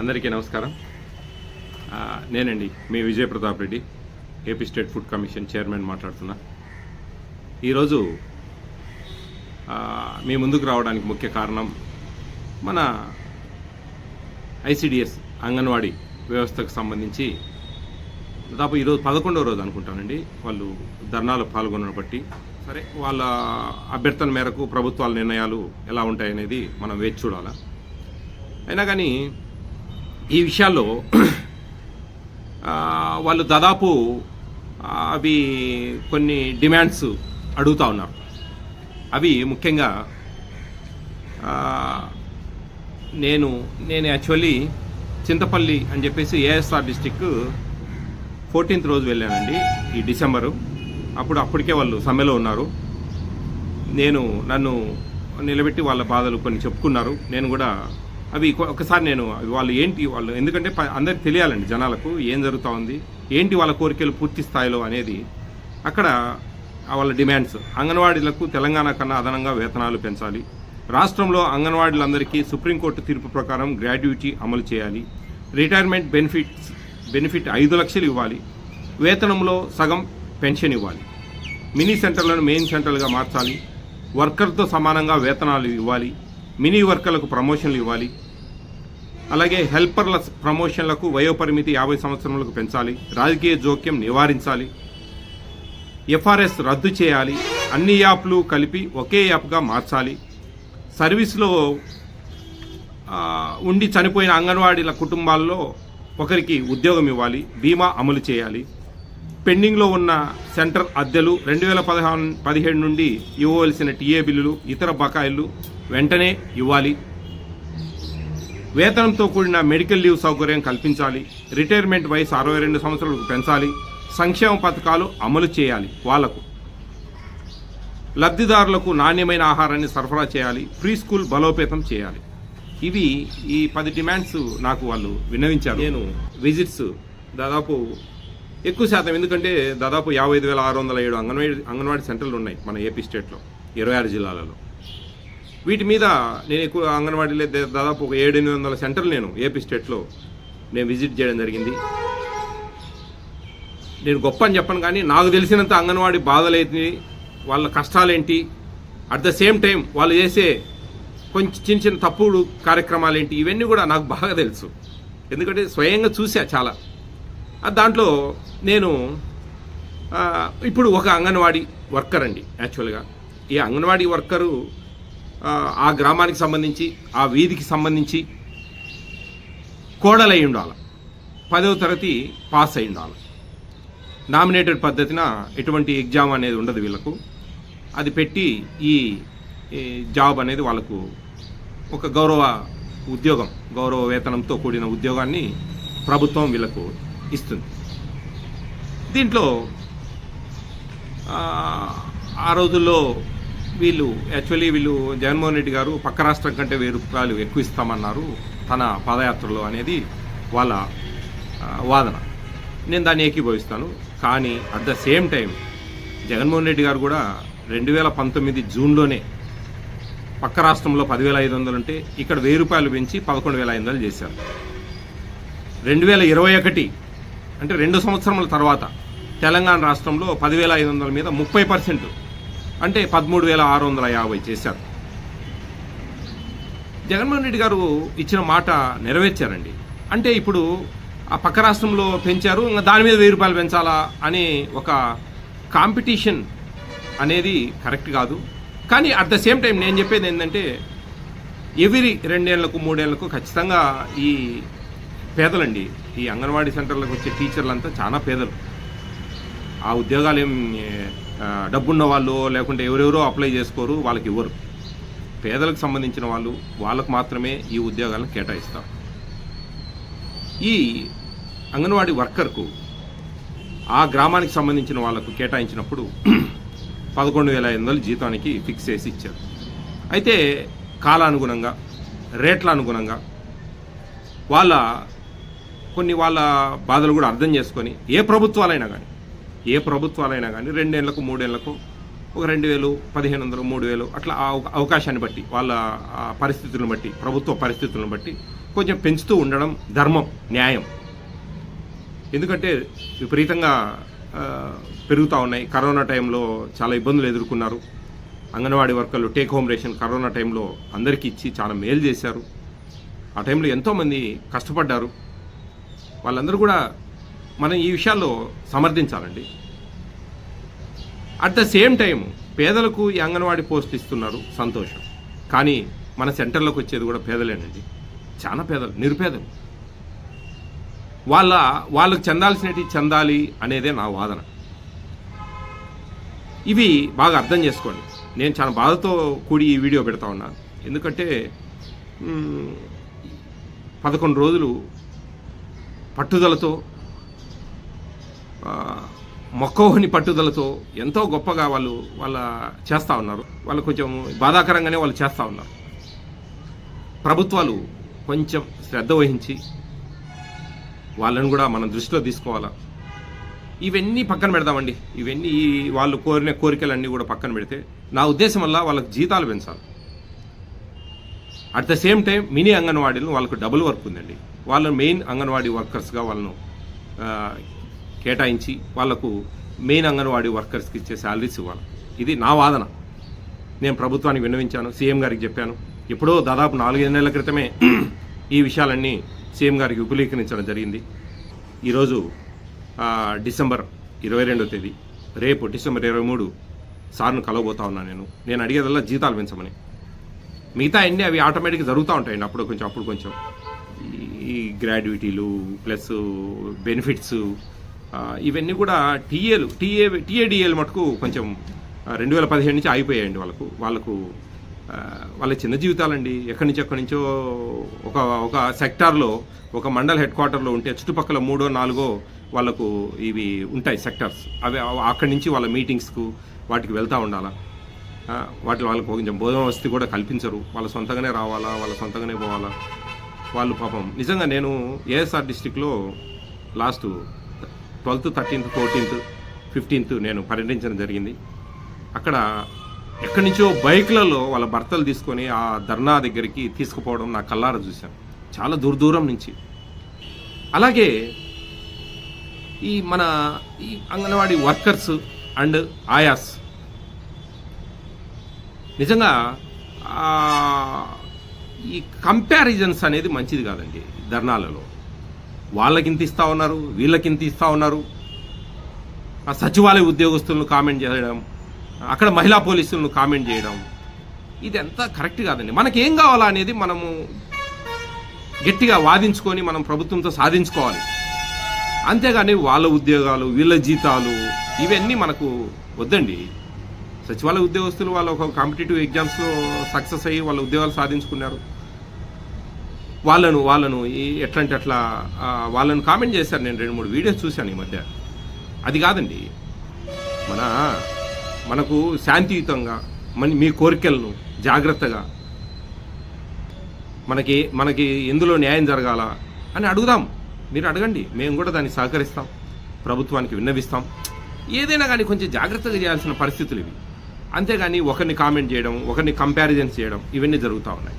అందరికీ నమస్కారం. నేనండి మీ Vijaya Pratap Reddy AP state food commission chairman మాట్లాడుతున్నా. ఈరోజు మీ ముందుకు రావడానికి ముఖ్య కారణం మన ఐసిడిఎస్ అంగన్వాడీ వ్యవస్థకు సంబంధించి దాదాపు ఈరోజు పదకొండవ రోజు అనుకుంటానండి వాళ్ళు ధర్నాలో పాల్గొనడం బట్టి. సరే వాళ్ళ అభ్యర్థన మేరకు ప్రభుత్వాల నిర్ణయాలు ఎలా ఉంటాయనేది మనం వేచి చూడాలా. అయినా కానీ ఈ విషయాల్లో వాళ్ళు దాదాపు అవి కొన్ని డిమాండ్స్ అడుగుతా ఉన్నారు. అవి ముఖ్యంగా నేను నేను యాక్చువల్లీ చింతపల్లి అని చెప్పేసి ఏఎస్ఆర్ డిస్టిక్ ఫోర్టీన్త్ రోజు వెళ్ళానండి ఈ డిసెంబరు. అప్పుడు అప్పటికే వాళ్ళు సమ్మెలో ఉన్నారు. నేను నన్ను నిలబెట్టి వాళ్ళ బాధలు కొన్ని చెప్పుకున్నారు. నేను కూడా అవి ఒకసారి నేను వాళ్ళు ఏంటి వాళ్ళు ఎందుకంటే ప- అందరికి తెలియాలండి జనాలకు ఏం జరుగుతూ ఉంది ఏంటి వాళ్ళ కోరికలు పూర్తి స్థాయిలో అనేది. అక్కడ వాళ్ళ డిమాండ్స్. అంగన్వాడీలకు తెలంగాణ కన్నా అదనంగా వేతనాలు పెంచాలి. రాష్ట్రంలో అంగన్వాడీలందరికీ సుప్రీంకోర్టు తీర్పు ప్రకారం గ్రాడ్యుటీ అమలు చేయాలి. రిటైర్మెంట్ బెనిఫిట్స్ బెనిఫిట్ ఐదు లక్షలు ఇవ్వాలి. వేతనంలో సగం పెన్షన్ ఇవ్వాలి. మినీ సెంటర్లను మెయిన్ సెంటర్లుగా మార్చాలి. వర్కర్తో సమానంగా వేతనాలు ఇవ్వాలి. మినీ వర్కర్లకు ప్రమోషన్లు ఇవ్వాలి. అలాగే హెల్పర్ల ప్రమోషన్లకు వయోపరిమితి యాభై సంవత్సరములకు పెంచాలి రాజకీయ జోక్యం నివారించాలి ఎఫ్ఆర్ఎస్ రద్దు చేయాలి అన్ని యాప్లు కలిపి ఒకే యాప్గా మార్చాలి. సర్వీస్లో ఉండి చనిపోయిన అంగన్వాడీల కుటుంబాల్లో ఒకరికి ఉద్యోగం ఇవ్వాలి బీమా అమలు చేయాలి. పెండింగ్లో ఉన్న సెంటర్ అద్దెలు రెండు వేల పదహారు పదిహేడు నుండి ఇవ్వవలసిన టీఏ బిల్లులు ఇతర బకాయిలు వెంటనే ఇవ్వాలి. వేతనంతో కూడిన మెడికల్ లీవ్ సౌకర్యం కల్పించాలి. రిటైర్మెంట్ వయసు అరవై రెండు సంవత్సరాలకు పెంచాలి. సంక్షేమ పథకాలు అమలు చేయాలి వాళ్ళకు. లబ్ధిదారులకు నాణ్యమైన ఆహారాన్ని సరఫరా చేయాలి. ప్రీ స్కూల్ బలోపేతం చేయాలి. ఇవి ఈ పది డిమాండ్స్ నాకు వాళ్ళు విన్నవించారు. నేను విజిట్స్ దాదాపు ఎక్కువ శాతం ఎందుకంటే దాదాపు యాభై ఐదు వేల ఆరు వందల ఏడు అంగన్వాడీ అంగన్వాడీ సెంటర్లు ఉన్నాయి మన ఏపీ స్టేట్లో ఇరవై ఆరు జిల్లాలలో. వీటి మీద నేను ఎక్కువ అంగన్వాడీలో దాదాపు ఒక ఏడు ఎనిమిది వందల సెంటర్లు నేను ఏపీ స్టేట్లో నేను విజిట్ చేయడం జరిగింది. నేను గొప్ప అని చెప్పను కానీ నాకు తెలిసినంత అంగన్వాడీ బాధలేంటి వాళ్ళ కష్టాలేంటి అట్ ద సేమ్ టైం వాళ్ళు చేసే కొంచెం చిన్న చిన్న తప్పుడు కార్యక్రమాలు ఏంటి ఇవన్నీ కూడా నాకు బాగా తెలుసు. ఎందుకంటే స్వయంగా చూసా చాలా. దాంట్లో నేను ఇప్పుడు ఒక అంగన్వాడీ వర్కర్ అండి యాక్చువల్గా. ఈ అంగన్వాడీ వర్కరు ఆ, గ్రామానికి సంబంధించి ఆ వీధికి సంబంధించి కోడలై ఉండాలి. పదవ తరగతి పాస్ అయి ఉండాలి. నామినేటెడ్ పద్ధతిన ఎటువంటి ఎగ్జామ్ అనేది ఉండదు వీళ్ళకు. అది పెట్టి ఈ ఈ జాబ్ అనేది వాళ్ళకు ఒక గౌరవ ఉద్యోగం గౌరవ వేతనంతో కూడిన ఉద్యోగాన్ని ప్రభుత్వం వీళ్ళకు ఇస్తుంది. దీంట్లో ఆ రోజుల్లో వీళ్ళు యాక్చువల్లీ వీళ్ళు జగన్మోహన్ రెడ్డి గారు పక్క రాష్ట్రం కంటే వెయ్యి రూపాయలు ఎక్కువ ఇస్తామన్నారు తన పాదయాత్రలో అనేది వాళ్ళ వాదన. నేను దాన్ని ఏకీభవిస్తాను. కానీ at the same time Jaganmohan Reddy గారు కూడా రెండు వేల పంతొమ్మిది జూన్లోనే పక్క రాష్ట్రంలో పదివేల ఐదు వందలు ఉంటే ఇక్కడ వెయ్యి రూపాయలు పెంచి పదకొండు వేల ఐదు వందలు చేశారు. రెండు వేల ఇరవై ఒకటి అంటే రెండు సంవత్సరముల తర్వాత తెలంగాణ రాష్ట్రంలో పదివేల ఐదు వందల మీద ముప్పై పర్సెంట్ అంటే పదమూడు వేల ఆరు వందల యాభై చేశారు. జగన్మోహన్ రెడ్డి గారు ఇచ్చిన మాట నెరవేర్చారండి. అంటే ఇప్పుడు ఆ పక్క రాష్ట్రంలో పెంచారు ఇంకా దాని మీద వెయ్యి రూపాయలు పెంచాలా అనే ఒక కాంపిటీషన్ అనేది కరెక్ట్ కాదు. కానీ అట్ ద సేమ్ టైం నేను చెప్పేది ఏంటంటే ఎవ్రీ రెండేళ్ళకు మూడేళ్ళకు ఖచ్చితంగా ఈ పేదలండి ఈ అంగన్వాడీ సెంటర్లకు వచ్చే టీచర్లంతా చాలా పేదలు. ఆ ఉద్యోగాలు ఏం డబ్బున్న వాళ్ళు లేకుంటే ఎవరెవరో అప్లై చేసుకోరు వాళ్ళకి ఇవ్వరు. పేదలకు సంబంధించిన వాళ్ళు వాళ్ళకు మాత్రమే ఈ ఉద్యోగాలను కేటాయిస్తారు. ఈ అంగన్వాడీ వర్కర్కు ఆ గ్రామానికి సంబంధించిన వాళ్ళకు కేటాయించినప్పుడు పదకొండు వేల ఐదు వందలు జీతానికి ఫిక్స్ చేసి ఇచ్చారు. అయితే కాలానుగుణంగా రేట్ల అనుగుణంగా వాళ్ళ కొన్ని వాళ్ళ బాధలు కూడా అర్థం చేసుకొని ఏ ప్రభుత్వాలైనా కానీ ఏ ప్రభుత్వాలైనా కానీ రెండేళ్ళకు మూడేళ్ళకు ఒక రెండు వేలు పదిహేను వందలు మూడు వేలు అట్లా అవకాశాన్ని బట్టి వాళ్ళ పరిస్థితులను బట్టి ప్రభుత్వ పరిస్థితులను బట్టి కొంచెం పెంచుతూ ఉండడం ధర్మం న్యాయం. ఎందుకంటే విపరీతంగా పెరుగుతూ ఉన్నాయి. కరోనా టైంలో చాలా ఇబ్బందులు ఎదుర్కొన్నారు. అంగన్వాడీ వర్కర్లు టేక్ హోమ్ రేషన్ కరోనా టైంలో అందరికీ ఇచ్చి చాలా మేలు చేశారు. ఆ టైంలో ఎంతోమంది కష్టపడ్డారు. వాళ్ళందరూ కూడా మనం ఈ విషయాల్లో సమర్థించాలండి. అట్ ద సేమ్ టైం పేదలకు ఈ అంగన్వాడీ పోస్ట్ ఇస్తున్నారు సంతోషం. కానీ మన సెంటర్లోకి వచ్చేది కూడా పేదలేనండి. చాలా పేదలు నిరుపేదలు. వాళ్ళ వాళ్ళకు చెందాల్సినవి చెందాలి అనేదే నా వాదన. ఇవి బాగా అర్థం చేసుకోండి. నేను చాలా బాధతో కూడి ఈ వీడియో పెడతా ఉన్నా. ఎందుకంటే పదకొండు రోజులు పట్టుదలతో మొక్కవని పట్టుదలతో ఎంతో గొప్పగా వాళ్ళు వాళ్ళ చేస్తూ ఉన్నారు. వాళ్ళు కొంచెం బాధాకరంగానే వాళ్ళు చేస్తూ ఉన్నారు. ప్రభుత్వాలు కొంచెం శ్రద్ధ వహించి వాళ్ళని కూడా మనం దృష్టిలో తీసుకోవాలా? ఇవన్నీ పక్కన పెడదామండి. ఇవన్నీ వాళ్ళు కోరిన కోరికలన్నీ కూడా పక్కన పెడితే నా ఉద్దేశం వల్ల వాళ్ళకి జీతాలు పెంచాలి. At the same time mini అంగన్వాడీలు వాళ్ళకు డబుల్ వర్క్ ఉందండి. వాళ్ళ మెయిన్ అంగన్వాడీ వర్కర్స్గా వాళ్ళను కేటాయించి వాళ్ళకు మెయిన్ అంగన్వాడీ వర్కర్స్కి ఇచ్చే శాలరీస్ ఇవ్వాలి. ఇది నా వాదన. నేను ప్రభుత్వానికి విన్నవించాను సీఎం గారికి చెప్పాను. ఎప్పుడో దాదాపు నాలుగైదు నెలల క్రితమే ఈ విషయాలన్నీ సీఎం గారికి విపులీకరించడం జరిగింది. ఈరోజు డిసెంబర్ ఇరవై రెండో తేదీ రేపు డిసెంబర్ ఇరవై మూడు సార్ను కలవబోతా ఉన్నాను నేను. నేను అడిగేదల్లా జీతాలు పెంచమని. మిగతా అన్నీ అవి ఆటోమేటిక్గా జరుగుతూ ఉంటాయండి అప్పుడు కొంచెం అప్పుడు కొంచెం. ఈ- గ్రాడ్యుటీలు ప్లస్ బెనిఫిట్స్ ఇవన్నీ కూడా టీఏలు టీఏ టీఏడిఏలు మటుకు కొంచెం రెండు వేల పదిహేడు నుంచి ఆగిపోయాయండి వాళ్ళకు వాళ్ళకు వాళ్ళ చిన్న జీవితాలండి. ఎక్కడి నుంచి ఎక్కడి నుంచో ఒక ఒక సెక్టార్లో ఒక మండల్ హెడ్ క్వార్టర్లో ఉంటే చుట్టుపక్కల మూడో నాలుగో వాళ్ళకు ఇవి ఉంటాయి సెక్టార్స్. అవి అక్కడి నుంచి వాళ్ళ మీటింగ్స్కు వాటికి వెళ్తూ ఉండాలా. వాటి వాళ్ళకు కొంచెం భోజన వసతి కూడా కల్పించరు. వాళ్ళ సొంతంగానే రావాలా వాళ్ళ సొంతంగానే పోవాలా. వాళ్ళు పాపం నిజంగా నేను ఏఎస్ఆర్ డిస్టిక్లో last twelfth thirteenth fourteenth fifteenth నేను పర్యటించడం జరిగింది. అక్కడ ఎక్కడి నుంచో బైక్లలో వాళ్ళ భర్తలు తీసుకొని ఆ ధర్నా దగ్గరికి తీసుకుపోవడం నా కల్లార చూశాను. చాలా దూర దూరం నుంచి. అలాగే ఈ మన ఈ అంగన్వాడీ వర్కర్స్ అండ్ ఆయాస్ నిజంగా ఈ కంపారిజన్స్ అనేది మంచిది కాదండి ధర్నాలలో. వాళ్ళకి ఇంత ఇస్తా ఉన్నారు వీళ్ళకి ఇంత ఇస్తా ఉన్నారు ఆ సచివాలయ ఉద్యోగస్తులను కామెంట్ చేయడం అక్కడ మహిళా పోలీసులను కామెంట్ చేయడం ఇది ఎంత కరెక్ట్ కాదండి. మనకేం కావాలా అనేది మనము గట్టిగా వాదించుకొని మనం ప్రభుత్వంతో సాధించుకోవాలి. అంతేగాని వాళ్ళ ఉద్యోగాలు వీళ్ళ జీతాలు ఇవన్నీ మనకు వద్దండి. సచివాలయ ఉద్యోగస్తులు వాళ్ళు ఒక కాంపిటేటివ్ ఎగ్జామ్స్లో సక్సెస్ అయ్యి వాళ్ళ ఉద్యోగాలు సాధించుకున్నారు. వాళ్ళను వాళ్ళను ఎట్లంటే అట్లా వాళ్ళను కామెంట్ చేశారు. నేను రెండు మూడు వీడియోస్ చూశాను ఈ మధ్య. అది కాదండి. మన మనకు శాంతియుతంగా మన మీ కోరికలను జాగ్రత్తగా మనకి మనకి ఎందులో న్యాయం జరగాల అని అడుగుదాం. మీరు అడగండి. మేము కూడా దాన్ని సహకరిస్తాం. ప్రభుత్వానికి విన్నవిస్తాం. ఏదైనా కానీ కొంచెం జాగ్రత్తగా చేయాల్సిన పరిస్థితులు ఇవి. అంతేగాని ఒకరిని కామెంట్ చేయడం ఒకరిని కంపారిజన్ చేయడం ఇవన్నీ జరుగుతూ ఉన్నాయి.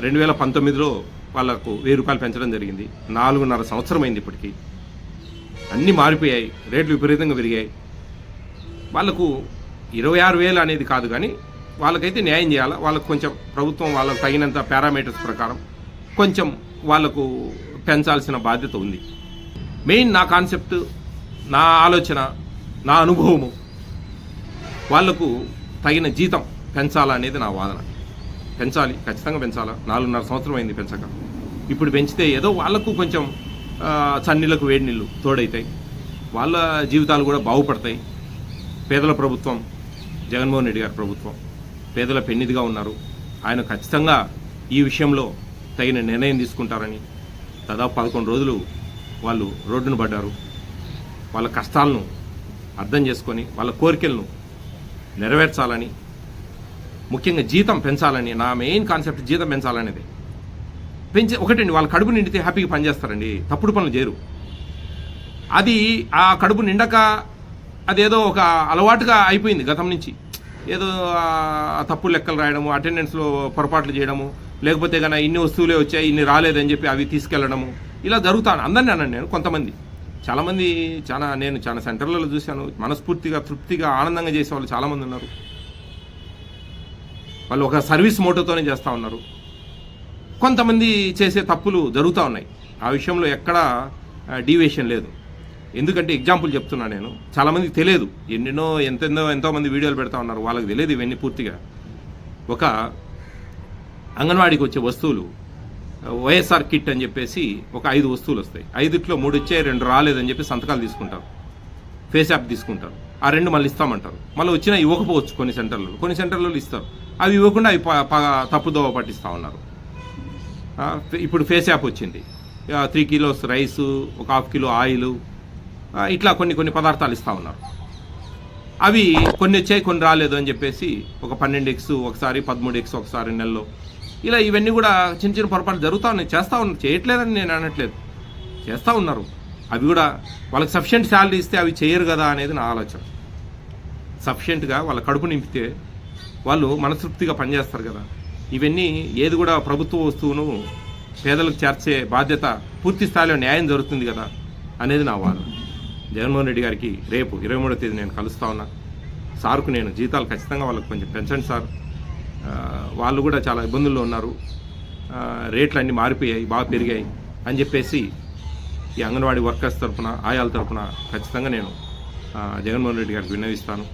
రెండు వేల పంతొమ్మిదిలో వాళ్ళకు వెయ్యి రూపాయలు పెంచడం జరిగింది. నాలుగున్నర సంవత్సరం అయింది ఇప్పటికీ. అన్నీ మారిపోయాయి. రేట్లు విపరీతంగా పెరిగాయి. వాళ్ళకు ఇరవై ఆరు వేలు అనేది కాదు కానీ వాళ్ళకైతే న్యాయం చేయాలా? వాళ్ళకు కొంచెం ప్రభుత్వం వాళ్ళకు తగినంత పారామీటర్స్ ప్రకారం కొంచెం వాళ్ళకు పెంచాల్సిన బాధ్యత ఉంది. మెయిన్ నా కాన్సెప్ట్ నా ఆలోచన నా అనుభవము. వాళ్ళకు తగిన జీతం పెంచాలనేది నా వాదన. పెంచాలి ఖచ్చితంగా పెంచాలా? నాలుగున్నర సంవత్సరం అయింది పెంచక. ఇప్పుడు పెంచితే ఏదో వాళ్ళకు కొంచెం చన్నీళ్ళకు వేడి నీళ్ళు తోడైతాయి. వాళ్ళ జీవితాలు కూడా బాగుపడతాయి. పేదల ప్రభుత్వం జగన్మోహన్ రెడ్డి గారి ప్రభుత్వం పేదల పెన్నిదిగా ఉన్నారు. ఆయన ఖచ్చితంగా ఈ విషయంలో తగిన నిర్ణయం తీసుకుంటారని దాదాపు పదకొండు రోజులు వాళ్ళు రోడ్డును పడ్డారు. వాళ్ళ కష్టాలను అర్థం చేసుకొని వాళ్ళ కోరికలను నెరవేర్చాలని ముఖ్యంగా జీతం పెంచాలని నా మెయిన్ కాన్సెప్ట్ జీతం పెంచాలనేది. పెంచి ఒకటండి వాళ్ళ కడుపు నిండితే హ్యాపీగా పనిచేస్తారండి తప్పుడు పనులు చేయరు. అది ఆ కడుపు నిండక అదేదో ఒక అలవాటుగా అయిపోయింది గతం నుంచి. ఏదో తప్పు లెక్కలు రాయడము అటెండెన్స్లో పొరపాట్లు చేయడము లేకపోతే కనుక ఇన్ని వస్తువులే వచ్చాయి ఇన్ని రాలేదని చెప్పి అవి తీసుకెళ్ళడము ఇలా జరుగుతాను అందరినీ అన్నాను నేను కొంతమంది. చాలామంది చాలా నేను చాలా సెంటర్లలో చూశాను. మనస్ఫూర్తిగా తృప్తిగా ఆనందంగా చేసే వాళ్ళు చాలామంది ఉన్నారు. వాళ్ళు ఒక సర్వీస్ మోటోతోనే చేస్తూ ఉన్నారు. కొంతమంది చేసే తప్పులు జరుగుతూ ఉన్నాయి. ఆ విషయంలో ఎక్కడా డీవియేషన్ లేదు. ఎందుకంటే ఎగ్జాంపుల్ చెప్తున్నా నేను. చాలామందికి తెలియదు. ఎన్నెన్నో ఎంతెన్నో ఎంతోమంది వీడియోలు పెడతా ఉన్నారు. వాళ్ళకి తెలియదు ఇవన్నీ పూర్తిగా. ఒక అంగన్వాడీకి వచ్చే వస్తువులు వైఎస్ఆర్ కిట్ అని చెప్పేసి ఒక ఐదు వస్తువులు వస్తాయి. ఐదుట్లో మూడు వచ్చాయి రెండు రాలేదని చెప్పి సంతకాలు తీసుకుంటారు. ఫేస్ యాప్ తీసుకుంటారు. ఆ రెండు మళ్ళీ ఇస్తామంటారు. మళ్ళీ వచ్చినా ఇవ్వకపోవచ్చు కొన్ని సెంటర్లలో కొన్ని సెంటర్లలో ఇస్తారు. అవి ఇవ్వకుండా అవి ప- ప- తప్పుదోవ పట్టిస్తూ ఉన్నారు. ఇప్పుడు ఫేస్ యాప్ వచ్చింది. త్రీ కిలోస్ రైసు ఒక హాఫ్ కిలో ఆయిల్ ఇట్లా కొన్ని కొన్ని పదార్థాలు ఇస్తూ ఉన్నారు. అవి కొన్ని వచ్చాయి కొన్ని రాలేదు అని చెప్పేసి ఒక పన్నెండు ఎక్స్ ఒకసారి పదమూడు ఎక్స్ ఒకసారి నెలలో. ఇలా ఇవన్నీ కూడా చిన్న చిన్న పొరపాటు జరుగుతూ ఉన్నాయి. చేస్తూ ఉన్నారు. చేయట్లేదని నేను అనట్లేదు. చేస్తూ ఉన్నారు. అవి కూడా వాళ్ళకి సఫిషియెంట్ శాలరీ ఇస్తే అవి చేయరు కదా అనేది నా ఆలోచన. సఫిషియెంట్గా వాళ్ళ కడుపు నింపితే వాళ్ళు మనసృప్తిగా పనిచేస్తారు కదా. ఇవన్నీ ఏది కూడా ప్రభుత్వ వస్తువును పేదలకు చేర్చే బాధ్యత పూర్తి స్థాయిలో న్యాయం జరుగుతుంది కదా అనేది నా వాదన. జగన్మోహన్ రెడ్డి గారికి రేపు ఇరవై మూడో తేదీ నేను కలుస్తా ఉన్నా. సార్కు నేను జీతాలు ఖచ్చితంగా వాళ్ళకి కొంచెం పెంచండి సార్. వాళ్ళు కూడా చాలా ఇబ్బందుల్లో ఉన్నారు. రేట్లు అన్నీ మారిపోయాయి బాగా పెరిగాయి అని చెప్పేసి ఈ అంగన్వాడీ వర్కర్స్ తరఫున ఆయాల తరఫున ఖచ్చితంగా నేను జగన్మోహన్ రెడ్డి గారికి విన్నవిస్తాను.